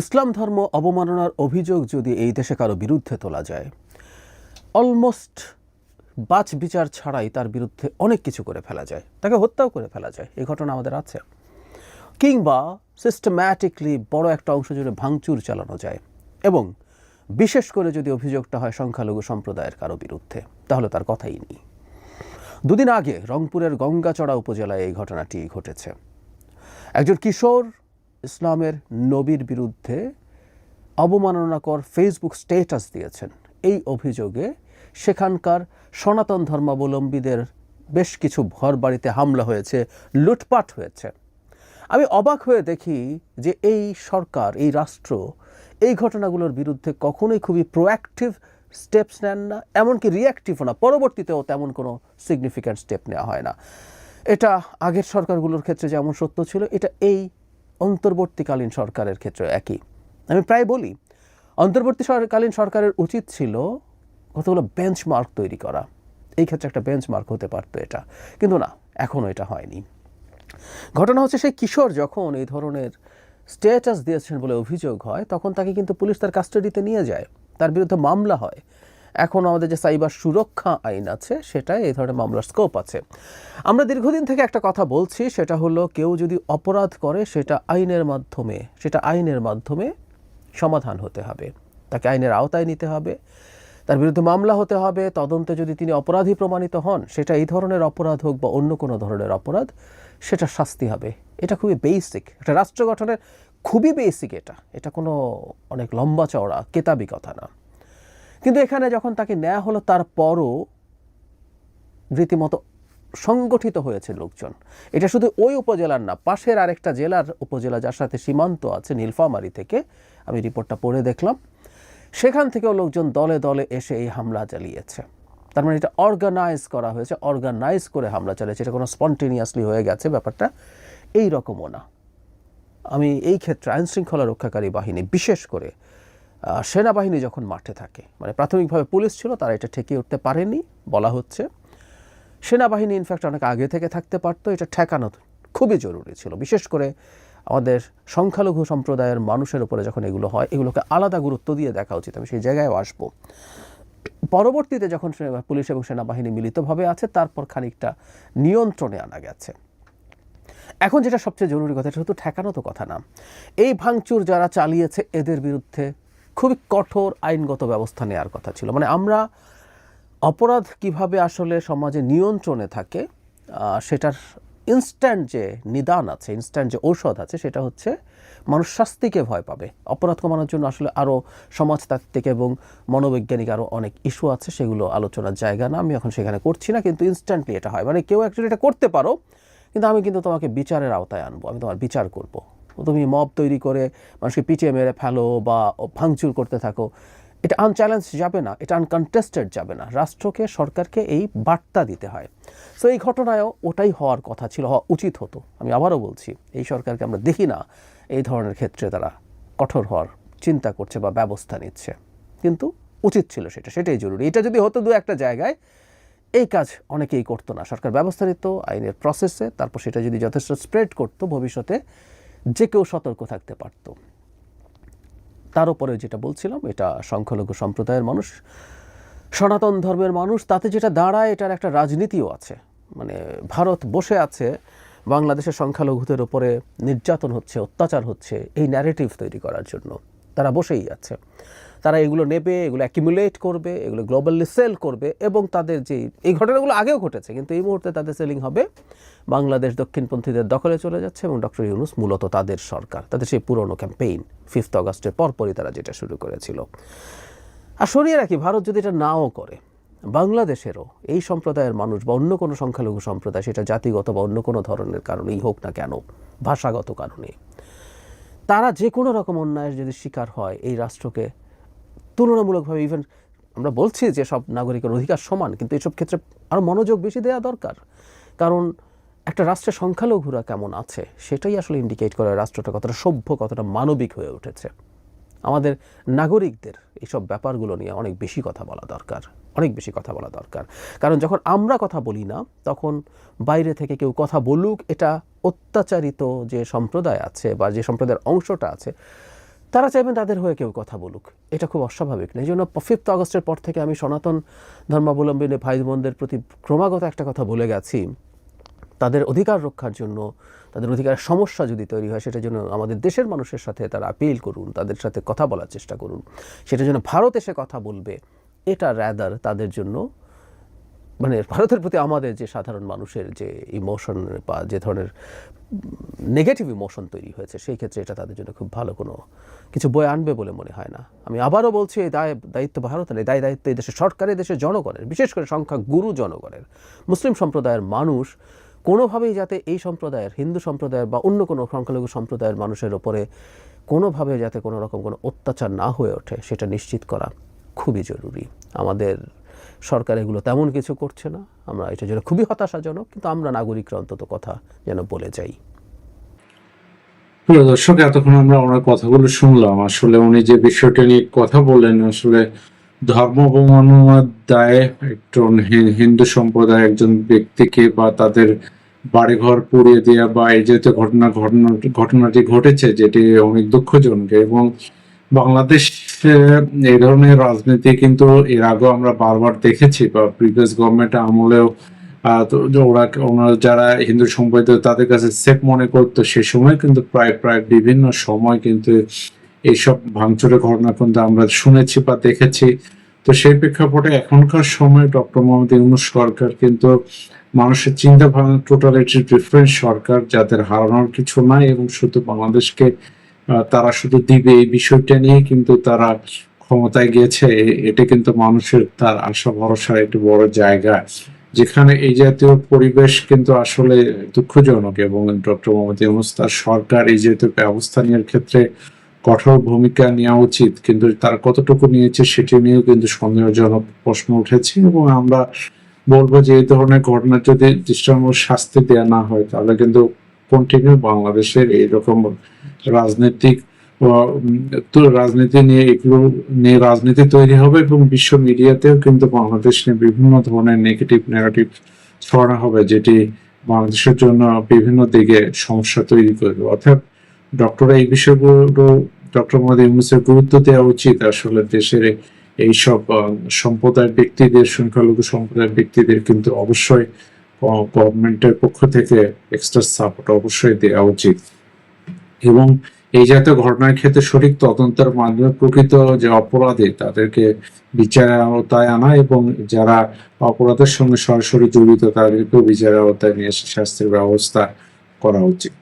ইসলাম ধর্ম অবমাননার অভিযোগ যদি এই দেশে কারও বিরুদ্ধে তোলা যায়, অলমোস্ট বাছ বিচার ছাড়াই তার বিরুদ্ধে অনেক কিছু করে ফেলা যায়। তাকে হত্যাও করে ফেলা যায়। এই ঘটনা আমাদের আছে। কিংবা সিস্টেম্যাটিকলি বড় একটা অংশ জুড়ে ভাঙচুর চালানো যায় এবং বিশেষ করে যদি অভিযোগটা হয় সংখ্যালঘু সম্প্রদায়ের কারও বিরুদ্ধে, তাহলে তার কথাই নেই। দুদিন আগে রংপুরের গঙ্গাচড়া উপজেলায় এই ঘটনাটি ঘটেছে। একজন কিশোর ইসলামের নবীর বিরুদ্ধে অবমাননাকর ফেসবুক স্টেটাস দিয়েছেন। এই অভিযোগে সেখানকার সনাতন ধর্মাবলম্বীদের বেশ কিছু ঘর বাড়িতে হামলা হয়েছে, লুটপাট হয়েছে। আমি অবাক হয়ে দেখি যে এই সরকার, এই রাষ্ট্র এই ঘটনাগুলোর বিরুদ্ধে কখনোই খুবই প্রোঅ্যাক্টিভ স্টেপস নেন না, এমনকি রিয়াক্টিভও না। পরবর্তীতেও তেমন কোনো সিগনিফিক্যান্ট স্টেপ নেওয়া হয় না। এটা আগের সরকারগুলোর ক্ষেত্রে যেমন সত্য ছিল, এটা এই অন্তর্বর্তীকালীন সরকারের ক্ষেত্রে একই। আমি প্রায় বলি অন্তর্বর্তীকালীন সরকারের উচিত ছিল কতগুলো বেঞ্চমার্ক তৈরি করা। এই ক্ষেত্রে একটা বেঞ্চমার্ক হতে পারতো এটা। কিন্তু না এখনও এটা হয়নি। ঘটনা হচ্ছে সেই কিশোর যখন এই ধরনের স্ট্যাটাস দিয়েছেন বলে অভিযোগ হয়, তখন তাকে কিন্তু পুলিশ তার কাস্টাডিতে নিয়ে যায়। তার বিরুদ্ধে মামলা হয়। এখন আমাদের যে সাইবার সুরক্ষা আইন আছে সেটাই এই ধরনের মামলার স্কোপ আছে। আমরা দীর্ঘদিন থেকে একটা কথা বলছি, সেটা হলো কেউ যদি অপরাধ করে, সেটা আইনের মাধ্যমে, সেটা আইনের মাধ্যমে সমাধান হতে হবে। তাকে আইনের আওতায় নিতে হবে। তার বিরুদ্ধে মামলা হতে হবে। তদন্তে যদি তিনি অপরাধী প্রমাণিত হন, সেটা এই ধরনের অপরাধ হোক বা অন্য কোনো ধরনের অপরাধ, সেটা শাস্তি হবে। এটা খুবই বেসিক একটা রাষ্ট্র গঠনের খুবই বেসিক এটা। এটা কোনো অনেক লম্বা চওড়া, কেতাবি কথা না। কিন্তু এখানে যখন তাকে নেওয়া হলো, তারপরও রীতিমতো সংগঠিত হয়েছে লোকজন। এটা শুধু ওই উপজেলার না, পাশের আরেকটা জেলার উপজেলা যার সাথে সীমান্ত আছে, নীলফামারি থেকে, আমি রিপোর্টটা পড়ে দেখলাম, সেখান থেকেও লোকজন দলে দলে এসে এই হামলা চালিয়েছে। তার মানে এটা অর্গানাইজ করা হয়েছে অর্গানাইজ করে হামলা চালিয়েছে। এটা কোনো স্পন্টেনিয়াসলি হয়ে গেছে ব্যাপারটা, এই রকমও না। আমি এই ক্ষেত্রে আইনশৃঙ্খলা রক্ষাকারী বাহিনী, বিশেষ করে সেনাবাহিনী যখন মাঠে থাকে মানে প্রাথমিকভাবে পুলিশ ছিল, তারা এটা ঠেকিয়ে উঠতে পারেনি, বলা হচ্ছে। সেনাবাহিনী ইনফ্যাক্ট অনেক আগে থেকে থাকতে পারতো, এটা ঠেকানো খুবই জরুরি ছিল। বিশেষ করে আমাদের সংখ্যালঘু সম্প্রদায়ের মানুষের উপরে যখন এগুলো হয়, এগুলোকে আলাদা গুরুত্ব দিয়ে দেখা উচিত। আমি সেই জায়গায় আসব। পরবর্তীতে যখন পুলিশ এবং সেনাবাহিনী মিলিতভাবে আছে, তারপর খানিকটা নিয়ন্ত্রণে আনা গেছে। এখন যেটা সবচেয়ে জরুরি কথা, সেটা তো ঠেকানো তো কথা না। এই ভাঙচুর যারা চালিয়েছে, এদের বিরুদ্ধে খুবই কঠোর আইনগত ব্যবস্থা নেওয়ার কথা ছিল। মানে আমরা অপরাধ কীভাবে আসলে সমাজে নিয়ন্ত্রণে থাকে সেটার ইনস্ট্যান্ট যে নিদান আছে ইনস্ট্যান্ট যে ঔষধ আছে, সেটা হচ্ছে মানুষ শাস্তিকে ভয় পাবে। অপরাধ কমানোর জন্য আসলে আরও সমাজতাত্ত্বিক এবং মনোবৈজ্ঞানিক আরও অনেক ইস্যু আছে, সেগুলো আলোচনার জায়গা না, আমি এখন সেখানে করছি না, কিন্তু ইনস্ট্যান্টলি এটা হয়। মানে কেউ একজন এটা করতে পারো, কিন্তু আমি কিন্তু তোমাকে বিচারের আওতায় আনব, আমি তোমার বিচার করব। তুমি মব তৈরি করে মানুষকে পিছিয়ে মেরে ফেলো বা ভাঙচুর করতে থাকো। এটা আনচ্যালেঞ্জ যাবে না, এটা আনকনটেস্টেড যাবে না। রাষ্ট্রকে, সরকারকে এই বার্তা দিতে হয়। সো এই ঘটনায়ও ওটাই হওয়ার কথা ছিল, হওয়া উচিত হতো। আমি আবারও বলছি, এই সরকারকে আমরা দেখি না, এই ধরনের ক্ষেত্রে তারা কঠোর হওয়ার চিন্তা করছে বা ব্যবস্থা নিচ্ছে। কিন্তু উচিত ছিল সেটা, সেটাই জরুরি। এটা যদি হতো দু একটা জায়গায়, এই কাজ অনেকেই করতো না। সরকার ব্যবস্থা নিত, আইনের প্রসেসে তারপর সেটা যদি যথেষ্ট স্প্রেড করতো, ভবিষ্যতে যে কেউ সতর্ক থাকতে পারত। তার উপরে যেটা বলছিলাম, এটা সংখ্যালঘু সম্প্রদায়ের মানুষ, সনাতন ধর্মের মানুষ, তাতে যেটা দাঁড়ায়, এটার একটা রাজনীতিও আছে। মানে ভারত বসে আছে, বাংলাদেশের সংখ্যালঘুদের উপরে নির্যাতন হচ্ছে, অত্যাচার হচ্ছে, এই ন্যারেটিভ তৈরি করার জন্য। তারা বসেই আছে। তারা এগুলো নেবে, এগুলো অ্যাকিমুলেট করবে, এগুলো গ্লোবালি সেল করবে এবং তাদের যে, এই ঘটনাগুলো আগেও ঘটেছে, কিন্তু এই মুহূর্তে তাদের সেলিং হবে বাংলাদেশ দক্ষিণপন্থীদের দখলে চলে যাচ্ছে এবং ডক্টর ইউনুস মূলত তাদের সরকার, তাদের সেই পুরনো ক্যাম্পেইন ফিফথ অগস্টের পরপরই তারা যেটা শুরু করেছিল। আর সরিয়ে রাখি, ভারত যদি এটা নাও করে, বাংলাদেশেরও এই সম্প্রদায়ের মানুষ বা অন্য কোনো সংখ্যালঘু সম্প্রদায়, সেটা জাতিগত বা অন্য কোনো ধরনের কারণেই হোক না কেন, ভাষাগত কারণে, তারা যে কোনো রকম অন্যায়ের যদি শিকার হয়, এই রাষ্ট্রকে তুলনামূলকভাবে ইভেন আমরা বলছি যে সব নাগরিকের অধিকার সমান, কিন্তু এসব ক্ষেত্রে আরও মনোযোগ বেশি দেওয়া দরকার। কারণ একটা রাষ্ট্রের সংখ্যালঘুরা কেমন আছে, সেটাই আসলে ইন্ডিকেট করে রাষ্ট্রটা কতটা সভ্য, কতটা মানবিক হয়ে উঠেছে। আমাদের নাগরিকদের এইসব ব্যাপারগুলো নিয়ে অনেক বেশি কথা বলা দরকার, অনেক বেশি কথা বলা দরকার। কারণ যখন আমরা কথা বলি না, তখন বাইরে থেকে কেউ কথা বলুক, এটা অত্যাচারিত যে সম্প্রদায় আছে বা যে সম্প্রদায়ের অংশটা আছে তারা চাইবেন তাদের হয়ে কেউ কথা বলুক। এটা খুব অস্বাভাবিক না। এই জন্য ফিফথ আগস্টের পর থেকে আমি সনাতন ধর্মাবলম্বী ভাই বোনদের প্রতি ক্রমাগত একটা কথা বলে গেছি। তাদের অধিকার রক্ষার জন্য, তাদের অধিকারের সমস্যা যদি তৈরি হয়, সেটার জন্য আমাদের দেশের মানুষের সাথে তারা আপিল করুন, তাদের সাথে কথা বলার চেষ্টা করুন। সেটার জন্য ভারত এসে কথা বলবে। এটা র্যাদার তাদের জন্য মানে ভারতের প্রতি আমাদের যে সাধারণ মানুষের যে ইমোশন বা যে ধরনের নেগেটিভ ইমোশন তৈরি হয়েছে, সেই ক্ষেত্রে এটা তাদের জন্য খুব ভালো কোনো কিছু বই আনবে বলে মনে হয় না। আমি আবারও বলছি, এই দায়, দায়িত্ব ভারতের, এই দায় দায়িত্ব এই দেশের সরকারের দেশের জনগণের, বিশেষ করে সংখ্যা গুরু জনগণের, মুসলিম সম্প্রদায়ের মানুষ কোনোভাবেই যাতে এই সম্প্রদায়ের, হিন্দু সম্প্রদায়ের বা অন্য কোনো সংখ্যালঘু সম্প্রদায়ের মানুষের ওপরে কোনোভাবে যাতে কোনো রকম কোনো অত্যাচার না হয়ে ওঠে, সেটা নিশ্চিত করা খুবই জরুরি। আমাদের সরকার এগুলো তেমন কিছু করছে না। আমরা এটার জন্য খুবই হতাশাজনক, কিন্তু আমরা নাগরিকরা অন্তত কথা যেন বলে যাই। প্রিয় দর্শক, এতক্ষণ আমরা ওনার কথাগুলো শুনলাম। আসলে উনি যে বিষয়টা নিয়ে কথা বললেন, আসলে ধর্ম অবমাননার দায়ে একজন হিন্দু সম্প্রদায় একজন ব্যক্তিকে বা তাদের বাড়িঘর পুড়িয়ে দেওয়া বা এই যে ঘটনা ঘটনা, ঘটনাটি ঘটেছে, যেটি অনেক দুঃখজনক এবং বাংলাদেশ এই ধরনের রাজনীতি কিন্তু এর আগেও আমরা বারবার দেখেছি, বা প্রিভিয়াস গভর্নমেন্ট আমলেও ওরা, ওনারা যারা হিন্দু সম্প্রদায় তাদের কাছে সেফ মনে করতো, সে সময় কিন্তু প্রায় প্রায় বিভিন্ন সময় কিন্তু এইসব ভাঙচুরের ঘটনা কিন্তু আমরা শুনেছি বা দেখেছি। তো সেই প্রেক্ষাপটে এখনকার সময় ডক্টর মোহাম্মদ ইউনুস সরকার কিন্তু মানুষের চিন্তা ভাবনা টোটালি ডিফারেন্ট সরকার, যাদের হারানোর কিছু নাই এবং শুধু বাংলাদেশকে তারা শুধু দিবে এই বিষয়টা নিয়ে, কিন্তু তারা ক্ষমতায় গিয়েছে। এটা কিন্তু মানুষের তার আশা ভরসার একটি বড় জায়গা। যেখানে এই জাতীয় পরিবেশ কিন্তু আসলে দুঃখজনক এবং ডক্টর মোহাম্মদ ইউনুস তার সরকার এই জাতীয় ব্যবস্থা নেওয়ার ক্ষেত্রে কঠোর ভূমিকা নেওয়া উচিত। কিন্তু তারা কতটুকু নিয়েছে সেটি নিয়েও কিন্তু সন্দেহজনক প্রশ্ন উঠেছে এবং আমরা বলব যে এই ধরনের ঘটনা যদি দৃষ্টান্তমূলক শাস্তি দেওয়া না হয়, তাহলে কিন্তু কন্টিনিউ বাংলাদেশের এইরকম রাজনৈতিক তো রাজনীতি নিয়ে এগুলো নিয়ে রাজনীতি তৈরি হবে এবং বিশ্ব মিডিয়াতেও কিন্তু বাংলাদেশ নিয়ে বিভিন্ন ধরনের নেগেটিভ নেগেটিভ ছড়ানো হবে, যেটি বাংলাদেশের জন্য বিভিন্ন দিকে সমস্যা তৈরি করবে। অর্থাৎ ডক্টর এই বিষয়গুলো, ডক্টর মোহাম্মদ ইউনুসের গুরুত্ব দেওয়া উচিত। আসলে দেশের এইসব সম্প্রদায়ের ব্যক্তিদের, সংখ্যালঘু সম্প্রদায়ের ব্যক্তিদের কিন্তু অবশ্যই গভর্নমেন্টের পক্ষ থেকে এক্সট্রা সাপোর্ট অবশ্যই দেওয়া উচিত। এবং এই জাতীয় ঘটনার ক্ষেত্রে সঠিক তদন্তের মাধ্যমে প্রকৃত যে অপরাধী তাদেরকে বিচারের আওতায় আনা এবং যারা অপরাধের সঙ্গে সরাসরি জড়িত তাদেরকেও বিচারের আওতায় নিয়ে এসে শাস্তির ব্যবস্থা করা উচিত।